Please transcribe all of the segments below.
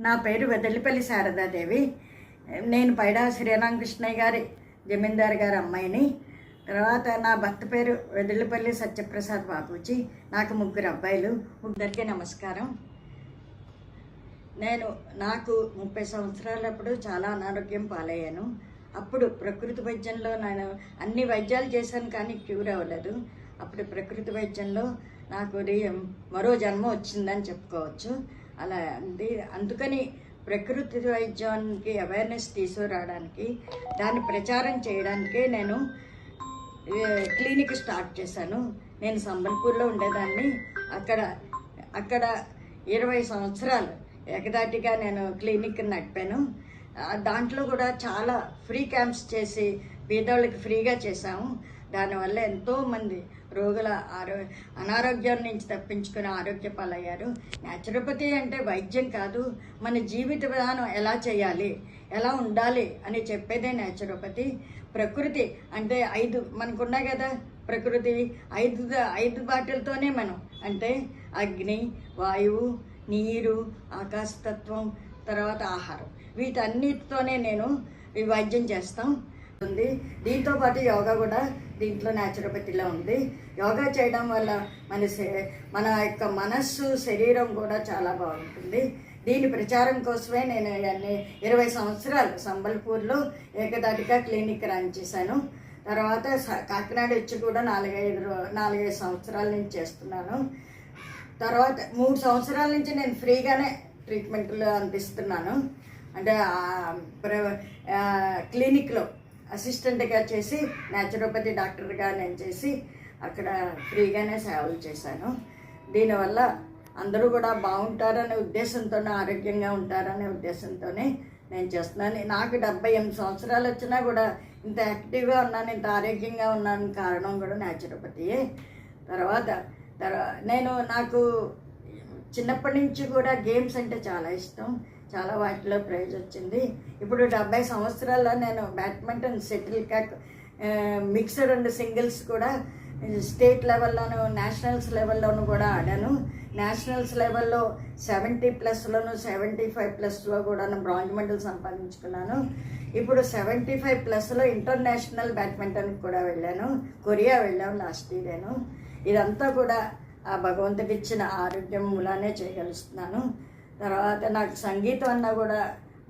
నా పేరు వెదల్లిపల్లి శారదాదేవి. నేను పైడా శ్రీరామకృష్ణయ్య గారి జమీందారు గారి అమ్మాయిని. తర్వాత నా భర్త పేరు వెదల్లిపల్లి సత్యప్రసాద్ బాబూజీ నాకు ముగ్గురు అబ్బాయిలు. ముగ్గురికి నమస్కారం. నేను నాకు ముప్పై సంవత్సరాలప్పుడు చాలా అనారోగ్యం పాలయ్యాను. అప్పుడు ప్రకృతి వైద్యంలో నేను అన్ని వైద్యాలు చేశాను కానీ క్యూర్ అవ్వలేదు. అప్పుడు ప్రకృతి వైద్యంలో నాకు మరో జన్మ వచ్చిందని చెప్పుకోవచ్చు. అలా అంది అందుకని ప్రకృతి వైద్యానికి అవేర్నెస్ తీసుకురావడానికి దాన్ని ప్రచారం చేయడానికే నేను క్లినిక్ స్టార్ట్ చేశాను. నేను సంబల్పూర్లో ఉండేదాన్ని. అక్కడ అక్కడ ఇరవై సంవత్సరాలు ఏకదాటిగా నేను క్లినిక్ నడిపాను. దాంట్లో కూడా చాలా ఫ్రీ క్యాంప్స్ చేసి పేదవాళ్ళకి ఫ్రీగా చేశాము. దానివల్ల ఎంతోమంది రోగుల ఆరో అనారోగ్యం నుంచి తప్పించుకుని ఆరోగ్య పాలయ్యారు. న్యాచురోపతి అంటే వైద్యం కాదు. మన జీవిత విధానం ఎలా చేయాలి? ఎలా ఉండాలి? అని చెప్పేదే న్యాచురోపతి ప్రకృతి అంటే ఐదు మనకున్నాయి కదా. ప్రకృతి ఐదు ఐదు బాటిల్తోనే మనం. అంటే అగ్ని వాయువు నీరు ఆకాశతత్వం తర్వాత ఆహారం. వీటన్నిటితోనే నేను ఈ వైద్యం చేస్తాం. ఉంది. దీంతో పాటు యోగా కూడా దీంట్లో న్యాచురోపతిలో ఉంది. యోగా చేయడం వల్ల మన మన యొక్క మనస్సు శరీరం కూడా చాలా బాగుంటుంది. దీని ప్రచారం కోసమే నేను ఇరవై సంవత్సరాలు సంబల్పూర్లో ఏకదాటిగా క్లినిక్ రన్ చేశాను. తర్వాత కాకినాడ వచ్చి కూడా నాలుగైదు నాలుగైదు సంవత్సరాల నుంచి చేస్తున్నాను. తర్వాత మూడు సంవత్సరాల నుంచి నేను ఫ్రీగానే ట్రీట్మెంట్లు అందిస్తున్నాను. అంటే ప్ర- క్లినిక్లో అసిస్టెంట్గా చేసి న్యాచురోపతి డాక్టర్గా నేను చేసి అక్కడ ఫ్రీగానే సేవలు చేశాను. దీనివల్ల అందరూ కూడా బాగుంటారనే ఉద్దేశంతోనే ఆరోగ్యంగా ఉంటారనే ఉద్దేశంతోనే నేను చేస్తున్నాను. నాకు డెబ్బై ఎనిమిది సంవత్సరాలు వచ్చినా కూడా ఇంత యాక్టివ్గా ఉన్నాను ఇంత ఆరోగ్యంగా ఉన్నాను కారణం కూడా న్యాచురోపతియే తర్వాత తర్వా నేను నాకు చిన్నప్పటి నుంచి కూడా గేమ్స్ అంటే చాలా ఇష్టం. చాలా వాటిలో ప్రైజ్ వచ్చింది. ఇప్పుడు డెబ్బై సంవత్సరాల్లో నేను badminton shuttlecock mixed and singles కూడా స్టేట్ లెవెల్లోను నేషనల్స్ లెవెల్లోనూ కూడా ఆడాను. నేషనల్స్ లెవెల్లో సెవెంటీ ప్లస్లోను సెవెంటీ ఫైవ్ ప్లస్లో కూడా బ్రాంజ్ మెడల్ సంపాదించుకున్నాను. ఇప్పుడు సెవెంటీ ఫైవ్ ప్లస్లో ఇంటర్నేషనల్ బ్యాడ్మింటన్కి కూడా వెళ్ళాను. కొరియా వెళ్ళాను లాస్ట్ ఇయర్ ఇదంతా కూడా ఆ భగవంతుడిచ్చిన ఆరోగ్యం మూలానే చేయగలుగుతున్నాను తర్వాత నాకు సంగీతం అన్నా కూడా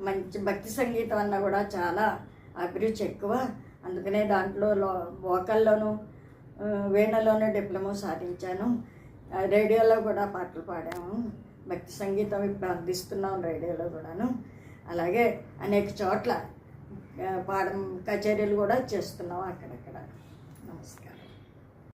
మంచి భక్తి సంగీతం అన్నా కూడా చాలా అభిరుచి ఎక్కువ. అందుకనే దాంట్లో వోకల్లోనూ వీణలోనూ డిప్లొమా సాధించాను. రేడియోలో కూడా పాటలు పాడాము. భక్తి సంగీతం ఇప్పుడు అందిస్తున్నాం రేడియోలో కూడాను. అలాగే అనేక చోట్ల పాడ కచేరీలు కూడా చేస్తున్నాం అక్కడక్కడ.